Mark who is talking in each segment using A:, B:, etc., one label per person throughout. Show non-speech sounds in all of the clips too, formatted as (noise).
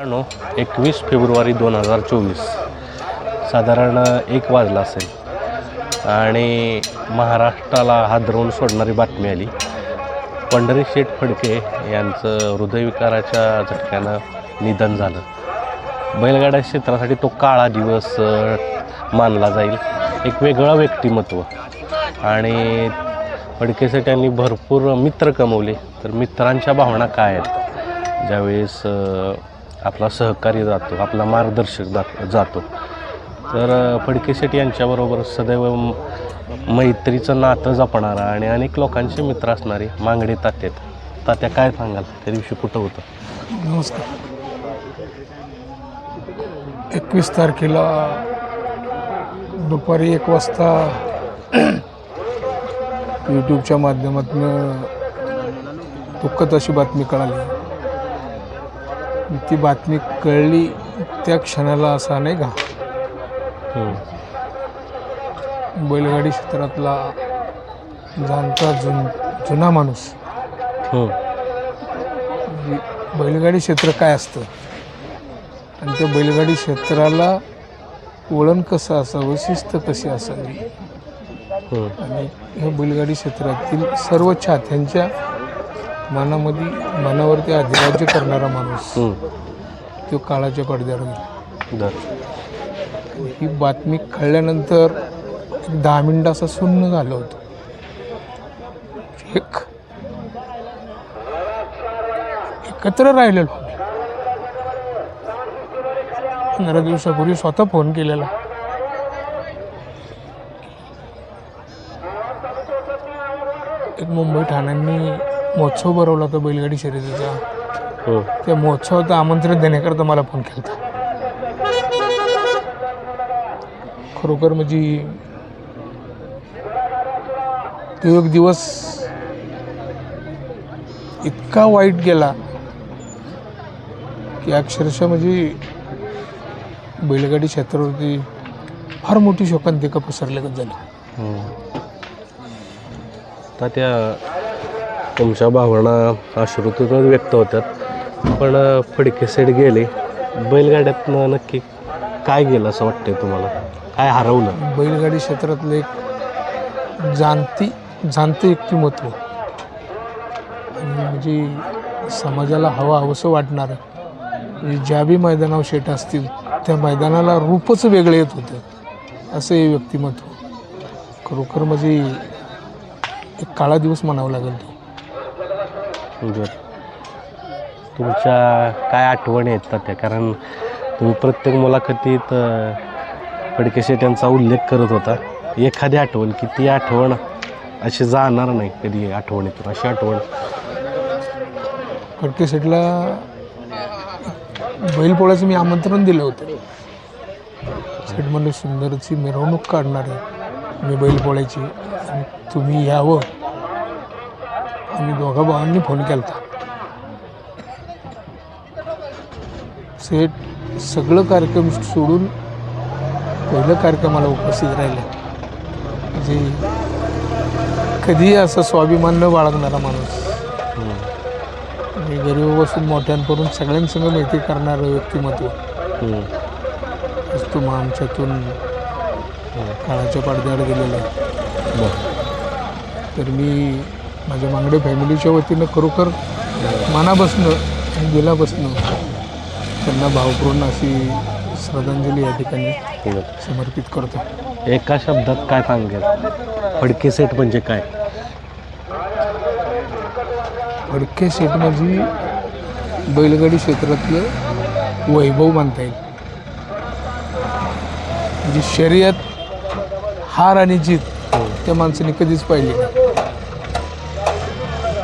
A: मित्रांनो एकवीस फेब्रुवारी दोन हजार चोवीस. साधारण एक वाजला असेल. आणि महाराष्ट्राला हादरवून सोडणारी बातमी आली. पंढरी शेठ फडके यांचं हृदयविकाराच्या झटक्यानं निधन झालं. बैलगाड्या क्षेत्रासाठी तो काळा दिवस मानला जाईल. एक वेगळं व्यक्तिमत्व. आणि फडकेसाठी त्यांनी भरपूर मित्र कमवले. तर मित्रांच्या भावना काय आहेत? ज्यावेळेस आपला सहकारी जातो आपला मार्गदर्शक जात जातो. तर फडके शेठ यांच्याबरोबर सदैव मैत्रीचं नातं जपणारा आणि अनेक लोकांचे मित्र असणारे मांगडे तात्यात. तात्या काय सांगाल? त्या दिवशी कुठं होतं?
B: नमस्कार. एकवीस तारखेला दुपारी एक वाजता (clears throat) यूट्यूबच्या माध्यमातून दुःखद अशी बातमी कळाली. ती बातमी कळली त्या क्षणाला असा नाही का. बैलगाडी क्षेत्रातला जाणता जुन जुना माणूस. म्हणजे बैलगाडी क्षेत्र काय असतं आणि त्या बैलगाडी क्षेत्राला वळण कसं असावं शिस्त कशी असावी
A: हम्म.
B: आणि ह्या बैलगाडी क्षेत्रातील सर्व चाहत्यांच्या मनामध्ये मनावरती अधिराज्य करणारा माणूस. तो काळाच्या पडद्यावर गेला.
A: दर
B: ही बातमी कळल्यानंतर एक दहा मिनिटं असं सुन्न झालं होतं. एक एकत्र राहिलेलो पंधरा दिवसापूर्वी स्वतः फोन केलेला. एक मुंबई ठाण्यांनी महोत्सव भरवला होता बैलगाडी शर्यतीचा.
A: हम्म.
B: त्या महोत्सवाचं आमंत्रण देण्याकरता मला फोन केला खरोखर म्हणजे तो एक दिवस इतका वाईट गेला की अक्षरशः म्हणजे बैलगाडी क्षेत्रावरती फार मोठी शोकांतिका पसरल्यागत झाली.
A: तर त्या तुमच्या भावना अश्रुतूनच व्यक्त होतात. पण फडके सेट गेले. बैलगाड्यातनं नक्की काय गेलं असं वाटतंय तुम्हाला? काय हरवलं?
B: बैलगाडी क्षेत्रातलं एक जाणती जाणते व्यक्तिमत्व. आणि म्हणजे समाजाला हवं हवंसं वाटणारं. म्हणजे ज्या बी मैदानावर शेट असतील त्या मैदानाला रूपच वेगळे येत होतं. असं हे व्यक्तिमत्व. खरोखर म्हणजे एक काळा दिवस म्हणावा लागेल तो.
A: बरं तुमच्या काय आठवणी आहेत त्या कारण तुम्ही प्रत्येक मुलाखतीत अ, फडके शेट यांचा उल्लेख करत होता. एखादी आठवण की ती आठवण अशी जाणार नाही कधी आठवणीतून अशी आठवण.
B: फडके शेटला बैलपोळ्याचं मी आमंत्रण दिलं होतं. शेट म्हणलं सुंदरची मिरवणूक काढणार आहे. मी बैलपोळ्याची आणि तुम्ही यावं. आम्ही दोघा भावांनी फोन केला होता सेट सगळं कार्यक्रम सोडून पहिलं कार्यक्रमाला उपस्थित राहिले. म्हणजे कधीही असं स्वाभिमान न बाळगणारा माणूस. आणि गरीबापासून मोठ्यांपर्यंत सगळ्यांसंग माहिती करणारं व्यक्तिमत्व. असतो मग आमच्यातून काळाच्या पडद्यावर गेलेला आहे. तर मी माझ्या मांगडे फॅमिलीच्या वतीनं खरोखर मनापासनं आणि दिलापासनं त्यांना भावपूर्ण अशी श्रद्धांजली या ठिकाणी. समर्पित करतो.
A: एका शब्दात काय सांगेल? फडके सेट म्हणजे काय?
B: फडके शेट म्हणजे बैलगाडी क्षेत्रातलं वैभव मानता येईल. म्हणजे शर्यत हार आणि जीत त्या माणसाने कधीच पाहिली नाही.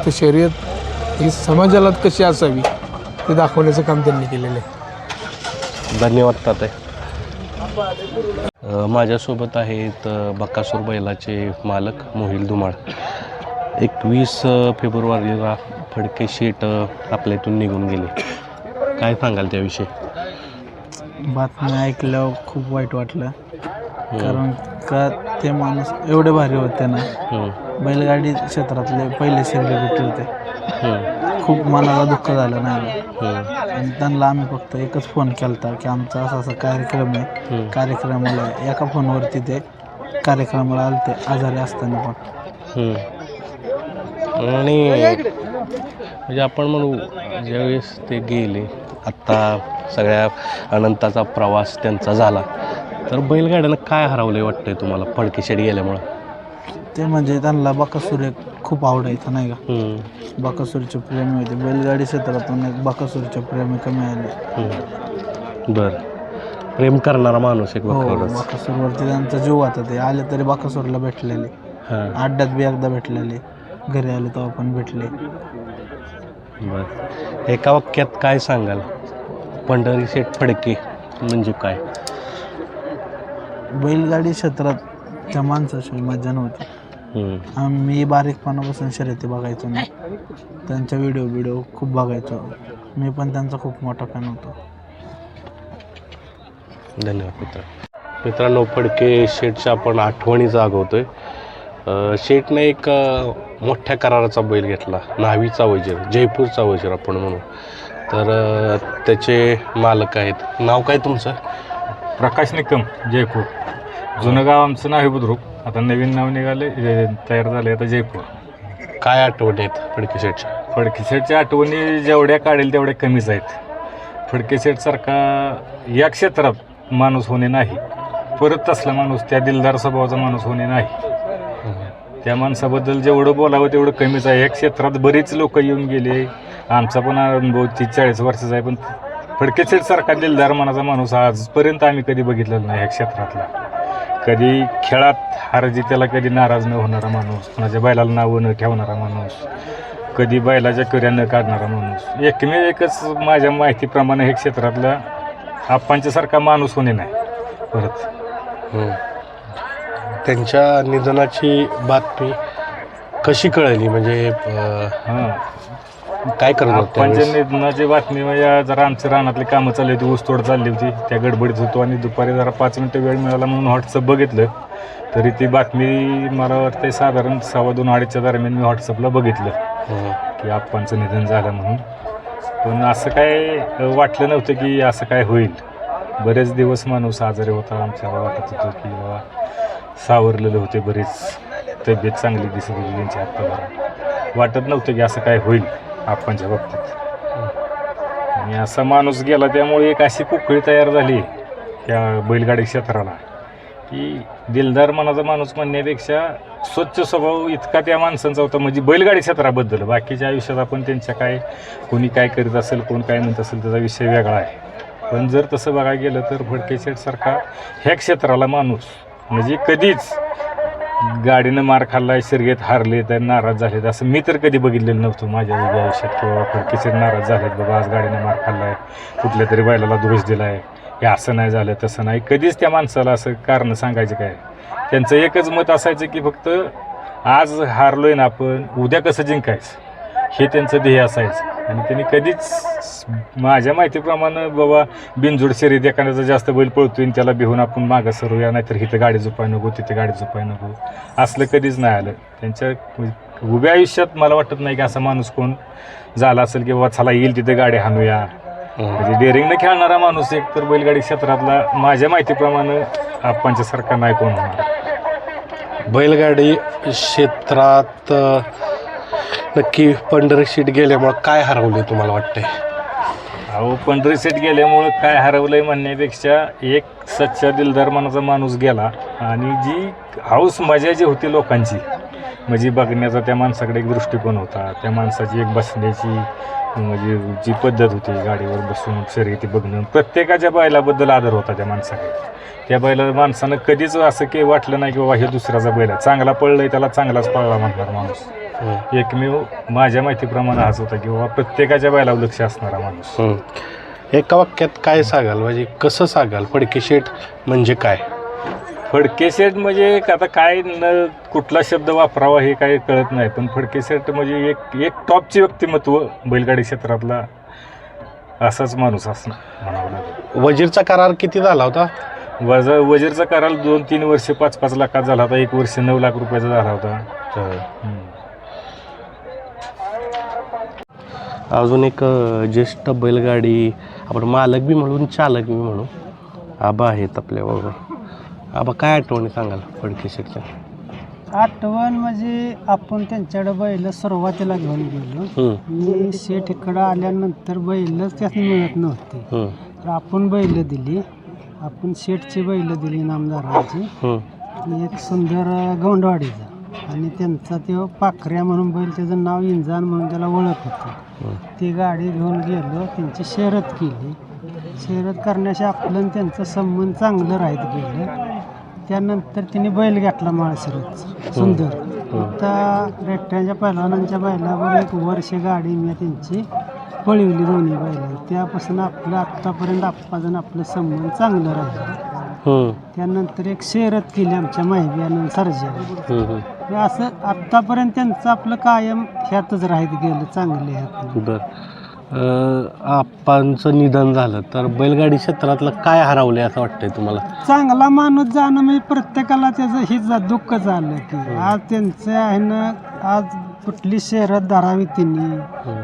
B: तर शर्यत ही समाजाला कशी असावी ते दाखवण्याचं काम त्यांनी केलेलं आहे.
A: धन्यवाद ताते माझ्यासोबत आहेत अ, बकासूर बैलाचे मालक मोहिल धुमाळ. एकवीस फेब्रुवारीला फडके शेट आपल्या इथून निघून गेले. काय सांगाल त्याविषयी?
C: बातमी ऐकल्यावर खूप वाईट वाटलं. कारण का ते माणूस एवढे भारी होते ना? बैलगाडी क्षेत्रातले पहिले सेलिब्रिटी होते. खूप मनाला दुःख झालं नाही. आणि त्यांना आम्ही फक्त एकच फोन केला होता की आमचा असा असा कार्यक्रम आहे. कार्यक्रमाला एका फोनवरती ते कार्यक्रमाला आले ते आजारी असताना पण.
A: आणि म्हणजे आपण म्हणू ज्यावेळेस ते गेले आत्ता सगळ्या अनंताचा प्रवास त्यांचा झाला. तर बैलगाड्यानं काय हरवलं वाटतंय तुम्हाला फडकेशेड गेल्यामुळं?
C: ते म्हणजे त्यांना बाकासूर एक खूप आवडायचं नाही का?
A: हम्म.
C: बाकासूरचे प्रेमी होते बैलगाडी क्षेत्रातून एक बाकासूरचे प्रेमी कमी आले.
A: हम्म. बर. प्रेम करणारा माणूस एक
C: हो बाकासूरवरती त्यांचा जीव आता ते. आले तरी बाकासूरला भेटलेले.
A: हां.
C: अड्ड्यात बी एकदा भेटलेले. घरी आले तेव्हा पण भेटले.
A: बर. एका वाक्यात काय सांगाल? पंढरी शेठ फडके म्हणजे काय?
C: बैलगाडी क्षेत्रात त्या माणसाची मजा नव्हती.
A: हम्म.
C: आम्ही बारीकपणापासून शर्यती बघायचो ना. त्यांच्या व्हिडिओ व्हिडिओ खूप बघायचो. मी पण त्यांचा खूप मोठा फॅन होतो.
A: धन्यवाद मित्र. मित्रांनो फडके शेठच्या आपण आठवणी जागवतोय. शेठने एक मोठ्या कराराचा बैल घेतला. न्हावीचा वजीर जयपूरचा वजीर आपण म्हणू. तर त्याचे मालक आहेत. नाव काय तुमचं?
D: प्रकाश निकम जयपूर. जुनं गाव आमचं नाव आहे बुद्रुक. आता नवीन नाव निघाले हे तयार झाले आता जयपूर.
A: काय आठवणी आहेत फडके शेठच्या?
D: फडकेशेठच्या आठवणी जेवढ्या काढेल तेवढ्या कमीच आहेत. फडकेशेठसारखा या क्षेत्रात माणूस होणे नाही. परत तसला माणूस त्या दिलदार स्वभावाचा माणूस होणे नाही. त्या माणसाबद्दल जेवढं बोलावं तेवढं कमीच आहे. या क्षेत्रात बरीच लोक येऊन गेले. आमचा पण अनुभव तीस चाळीस वर्षाचा आहे पण फडकेशेठसारखा दिलदार मनाचा माणूस आजपर्यंत आम्ही कधी बघितलेला नाही ह्या क्षेत्रातला. कधी खेळात हारजित्याला कधी नाराज न होणारा माणूस कोणाच्या बैलाला नावं न ठेवणारा माणूस कधी बैलाच्या कर्या न काढणारा माणूस. एकमेव एकच माझ्या माहितीप्रमाणे हे क्षेत्रातला आप्पांच्यासारखा माणूस होणे नाही. परत.
A: त्यांच्या निधनाची बातमी कशी कळली? म्हणजे अं,
D: हां.
A: काय करत होते त्यावेळेस?
D: निधनाची बातमी म्हणजे जरा आमच्या रानातली कामं चालली होती ऊसतोड चालली होती त्या गडबडीत होतो आणि दुपारी जरा पाच मिनटं वेळ मिळाला म्हणून व्हॉट्सअप बघितलं. तरी ती बातमी मला वाटते साधारण सव्वा दोन अडीचच्या दरम्यान मी व्हॉट्सअपला बघितलं.
A: हम्म.
D: की आप्पांचं निधन झालं म्हणून. पण असं काय अ, वाटलं नव्हतं की असं काय होईल. बरेच दिवस माणूस आजारी होता आमच्याला वाटत होतं की बाबा सावरलेले होते बरेच. तब्येत चांगली दिसत होती त्यांची आत्ता वाटत नव्हतं की असं काय होईल. आपणच्या बाबतीत आणि असा माणूस गेला त्यामुळे एक अशी पोकळी तयार झाली त्या बैलगाडी क्षेत्राला की दिलदार मनाचा माणूस म्हणण्यापेक्षा स्वच्छ स्वभाव इतका त्या माणसांचा होता म्हणजे बैलगाडी क्षेत्राबद्दल. बाकीच्या आयुष्यात आपण त्यांच्या काय कोणी काय करीत असेल कोण काय म्हणत असेल त्याचा विषय वेगळा आहे. पण जर तसं बघायला गेलं तर भडके शेठसारखा ह्या क्षेत्राला माणूस म्हणजे कधीच गाडीनं मार खाल्लाय शर्यत हारले तर नाराज झालेत. असं मी तर कधी बघितलेलं नव्हतं माझ्या आयुष्यात किंवा फडकेचे नाराज झालेत बाबा आज गाडीनं मार खाल्लाय कुठल्या तरी बैलाला दोष दिलाय. हे असं नाही झालं तसं नाही. कधीच त्या माणसाला असं कारण सांगायचं काय? त्यांचं एकच मत असायचं की फक्त आज हारलोय ना आपण उद्या कसं जिंकायचं? हे त्यांचं ध्येय असायचं. आणि त्यांनी कधीच माझ्या माहितीप्रमाणे बाबा बिनजोड शरीर एखाद्याचा जास्त बैल पळतोय आणि त्याला भिवून आपण मागं सरूया नाहीतर इथं गाडी झोपाय नको तिथे गाडी झोपाय नको. असलं कधीच नाही आलं. त्यांच्या उभ्या आयुष्यात मला वाटत नाही की असा माणूस कोण झाला असेल की बाबा चला येईल तिथे गाडी हाणूया. म्हणजे डेअरिंगनं खेळणारा माणूस एक तर बैलगाडी क्षेत्रातला माझ्या माहितीप्रमाणे आप्पांच्या सारखा नाही कोण होणार.
A: बैलगाडी क्षेत्रात नक्की पंढरी सीट गेल्यामुळं काय हरवले तुम्हाला वाटतंय?
D: अहो पंढरी सीट गेल्यामुळं काय हरवलंय म्हणण्यापेक्षा एक सच्चा दिलदार मनाचा माणूस गेला आणि जी हाऊस मजा जी होती लोकांची म्हणजे बघण्याचा त्या माणसाकडे एक दृष्टिकोन होता त्या माणसाची एक बसण्याची म्हणजे जी पद्धत होती गाडीवर बसून शर्यती बघणं प्रत्येकाच्या बैलाबद्दल आदर होता त्या माणसाकडे. त्या बैला माणसानं कधीच असं काही वाटलं नाही की बाबा हे दुसऱ्याचा बैल आहे. चांगला पळलाय त्याला चांगलाच पळला म्हणणार माणूस. एकमेव माझ्या माहितीप्रमाणे हाच होता की बाबा प्रत्येकाच्या बैलावर लक्ष असणारा माणूस.
A: एका वाक्यात काय सांगाल? म्हणजे कसं सांगाल? फडके शेठ म्हणजे काय?
D: फडके सेट म्हणजे आता काय न कुठला शब्द वापरावा हे काही कळत नाही पण फडके सेट म्हणजे एक एक टॉपचे व्यक्तिमत्व बैलगाडी क्षेत्रातला असाच माणूस असणं म्हणावं लागेल.
A: वजीरचा करार किती झाला होता?
D: वज वजीरचा करार दोन तीन वर्ष पाच पाच लाखात झाला होता. एक वर्ष नऊ लाख रुपयाचा झाला होता. हम्म.
A: अजून एक ज्येष्ठ बैलगाडी आपण मालक बी म्हणून चालक बी म्हणू आबा आहेत आपल्याबरोबर आबा काय आठवणी सांगाल फडके शेटच्या
E: आठवण म्हणजे आपण त्यांच्याकडे बैल सुरुवातीला घेऊन गेलो. मी शेठ इकडं आल्यानंतर बैलच त्यात मिळत नव्हते. तर आपण बैल दिली. आपण शेठची बैल दिली नामदारांची एक सुंदर गौंडवाडीचा. आणि त्यांचा तो पाखऱ्या म्हणून बैल त्याचं नाव इंजान म्हणून त्याला ओळख होती. ती गाडी घेऊन गेलो त्यांची शर्यत केली. शर्यत करण्याशी आपलं आणि त्यांचं संबंध चांगलं राहत गेलं. त्यानंतर तिने बैल घेतला माळशिरतचा सुंदर. आता रेट्ट्यांच्या पहिलवानांच्या बैलावर एक वर्ष गाडी मी त्यांची पळवली दोन्ही बैल. त्यापासून आपलं आत्तापर्यंत आप्पाजण आपलं संबंध चांगलं राहिलं. त्यानंतर एक शर्यत केली आमच्या माहिती सर्जा
A: हम्म, हम्म.
E: हे असं आत्तापर्यंत त्यांचं आपलं कायम ह्यातच राहत गेलं चांगले ह्यात
A: बर. अ, आप्पांचं निधन झालं तर बैलगाडी क्षेत्रातलं काय हरवले असं वाटतंय तुम्हाला?
E: चांगला माणूस जाणं म्हणजे प्रत्येकाला त्याचं हे जा- दुःख झालं की. आज त्यांचं आहे ना आज कुठली शहरात धरावी त्यांनी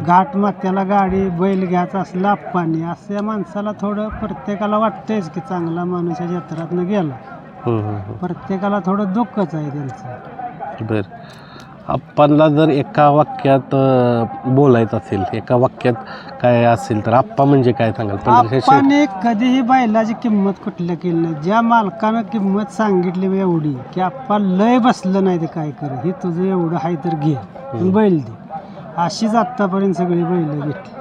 E: घाट माथ्याला गाडी बैल घ्यायचा असला आप्पानी असं या माणसाला थोडं प्रत्येकाला वाटतंयच की चांगला माणूस या जत्रातनं गेला.
A: हम्म, हम्म, हम्म.
E: प्रत्येकाला थोडं दुःखच आहे त्यांचं.
A: बर. आप्पांना जर एका वाक्यात अ, बोलायचं असेल एका वाक्यात काय असेल तर आप्पा म्हणजे काय सांगाल? पंधराशे
E: आप्पाने कधीही बैलाची किंमत कुठल्या केली नाही. ज्या मालकानं किंमत सांगितली बा एवढी की आप्पा लय बसलं नाही ते काय कर हे तुझं एवढं आहे तर घे पण बैल दे. अशीच आत्तापर्यंत सगळी बैल घेतली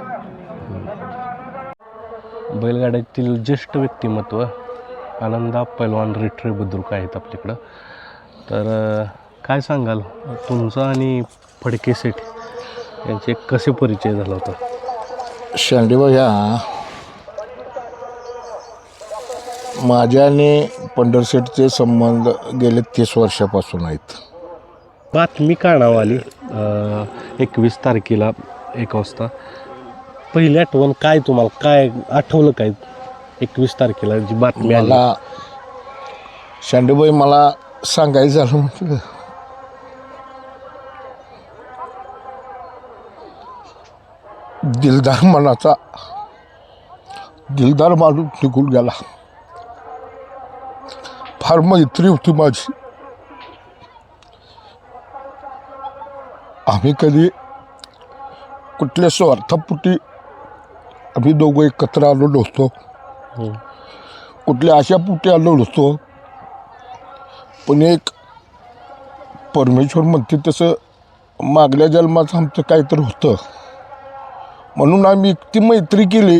A: बैलगाड्यातील ज्येष्ठ व्यक्तिमत्व आनंदा पैलवान रिट्रे बुद्रुक आहेत आपल्याकडं. तर अ, काय सांगाल? तुमचं आणि फडके सेठ यांचे कसे परिचय झाला होता?
F: शेंडेबा ह्या माझ्या आणि पंढरशेठचे संबंध गेले तीस वर्षापासून आहेत.
A: बातमी काढावं आली. एकवीस तारखेला एक वाजता. पहिली आठवण काय तुम्हाला? काय आठवलं काय एकवीस तारखेला जी बातमी आली?
F: मला शेंडेबाई मला सांगायचं झालं म्हटलं दिलदार मनाचा. दिलदार माणूस निघून गेला. फार मैत्री होती माझी. आम्ही कधी कुठल्या स्वार्थापोटी आम्ही दोघं एकत्र आलो नव्हतो.
A: हम्म.
F: कुठल्या अशा पोटी आलो नसतो पण एक परमेश्वर म्हणते तसं मागल्या जन्माचं आमचं काहीतरी होतं. म्हणून आम्ही इतकी मैत्री केली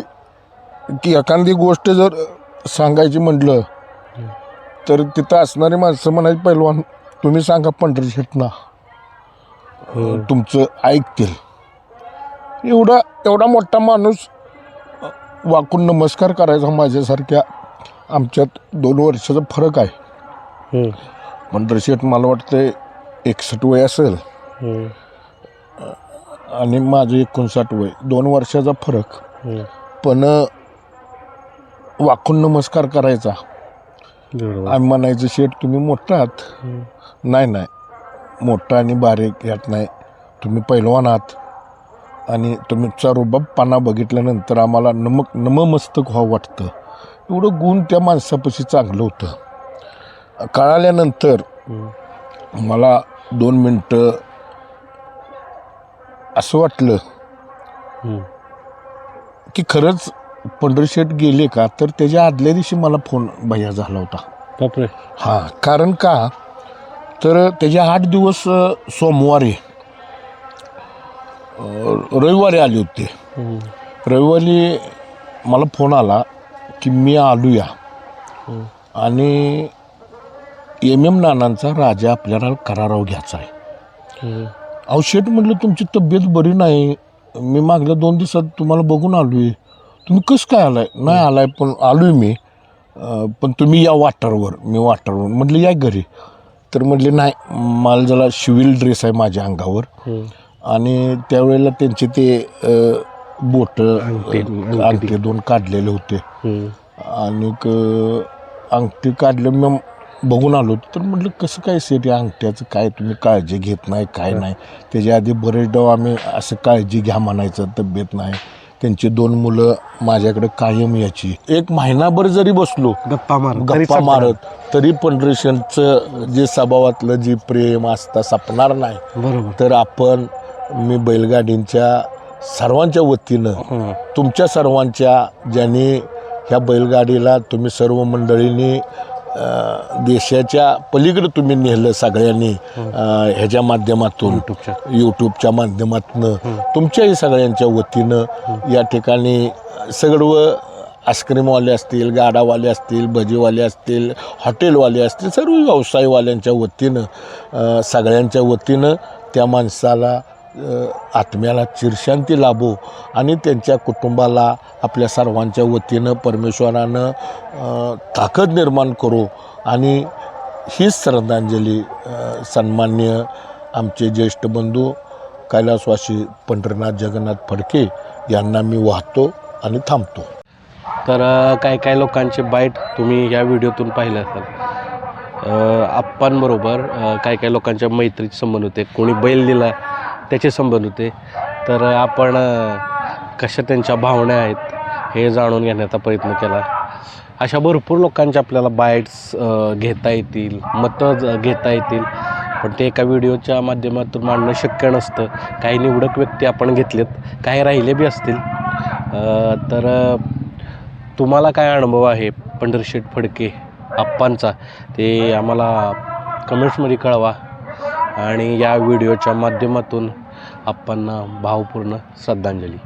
F: की एखादी गोष्ट जर सांगायची म्हटलं तर तिथं असणारी माणसं म्हणायची पैलवान तुम्ही सांगा पंढरी शेटना. तुमचं ऐकतील. एवढा एवढा मोठा माणूस वाकून नमस्कार करायचा माझ्यासारख्या आमच्यात दोन वर्षाचा फरक आहे.
A: हम्म,
F: पंढरशेठ मला वाटतं एकसष्ट वय असेल.
A: हम्म,
F: आणि माझं एकोणसाठ वय. दोन वर्षाचा फरक.
A: हम्म.
F: पण वाकून नमस्कार करायचा. आम्ही म्हणायचं शेठ तुम्ही मोठा आहात. नाही नाही. मोठा आणि बारीक यात नाही. तुम्ही पैलवान आहात. आणि तुमचा रुबाबपणा बघितल्यानंतर आम्हाला नमक नममस्तक व्हावं वाटतं. एवढं गुण त्या माणसापाशी चांगलं होतं. कळाल्यानंतर. मला दोन मिनटं असं वाटलं
A: हम्म.
F: की खरंच पंढरशेठ गेले का तर त्याच्या आदल्या दिवशी मला फोन भैया झाला होता
A: बापरे
F: हां कारण का तर त्याचे आठ दिवस अ, सोमवारी अ, रविवारी आले होते
A: हम्म,
F: रविवारी मला फोन आला की मी आलूया
A: हम्म.
F: आणि एम एम नानांचा राजा आपल्याला कराराव घ्यायचा आहे
A: हम्म.
F: अहो शेठ म्हटलं तुमची तब्येत बरी नाही. मी मागल्या दोन दिवसात तुम्हाला बघून आलो आहे तुम्ही कसं काय आलाय? नाही आलाय पण आलो आहे मी पण तुम्ही या वाटरवर. मी वाटरवर. म्हटलं या घरी. तर म्हटले नाही मला जरा शिविल ड्रेस आहे माझ्या अंगावर. आणि त्यावेळेला त्यांचे ते बोट
A: अंगठी-
F: दोन काढलेले होते. आणि अंगठी काढलं मग बघून आलो तर म्हटलं कसं काय सेट या अंगठ्याचं काय? तुम्ही काळजी घेत नाही काय नाही? त्याच्या आधी बरेच डाव आम्ही असं काळजी घ्या म्हणायचं तब्येत नाही. त्यांची दोन मुलं माझ्याकडे कायम याची एक महिनाभर जरी बसलो
A: गप्पा मार
F: गप्पा मारत तरी पंढरीशनचं जे स्वभावातलं जे प्रेम असता सपणार नाही.
A: बरोबर.
F: तर आपण मी बैलगाडींच्या सर्वांच्या वतीनं. तुमच्या सर्वांच्या ज्यांनी ह्या बैलगाडीला तुम्ही सर्व मंडळींनी देशाच्या पलीकडे तुम्ही नेलं सगळ्यांनी ह्याच्या माध्यमातून
A: यूट्यूबच्या
F: माध्यमातून. तुमच्याही सगळ्यांच्या वतीनं या ठिकाणी सर्व आईस्क्रीमवाले असतील गाडावाले असतील भजीवाले असतील हॉटेलवाले असतील सर्व व्यवसायवाल्यांच्या वतीनं सगळ्यांच्या वतीनं त्या माणसाला आत्म्याला चिरशांती लाभो आणि त्यांच्या कुटुंबाला आपल्या सर्वांच्या वतीनं परमेश्वरानं ताकद निर्माण करो आणि हीच श्रद्धांजली सन्मान्य आमचे ज्येष्ठ बंधू कैलासवासी पंढरीनाथ जगन्नाथ फडके यांना मी वाहतो आणि थांबतो.
A: तर काही काही लोकांचे बाईट तुम्ही या व्हिडिओतून पाहिले असाल. आप्पांबरोबर काही काही लोकांच्या मैत्रीचे संबंध होते. कोणी बैल दिला त्याचे संबंध होते. तर आपण कशा त्यांच्या भावना आहेत हे जाणून घेण्याचा प्रयत्न केला. अशा भरपूर लोकांच्या आपल्याला बाईट्स घेता येतील मतं घेता येतील. पण ते एका व्हिडिओच्या माध्यमातून मांडणं शक्य नसतं. काही निवडक व्यक्ती आपण घेतलेत काही राहिले बी असतील. तर तुम्हाला काय अनुभव आहे पंढरशेठ फडके आप्पांचा? ते आम्हाला कमेंट्समध्ये कळवा. आणि या व्हिडिओच्या माध्यमातून आप्पांना भावपूर्ण श्रद्धांजली.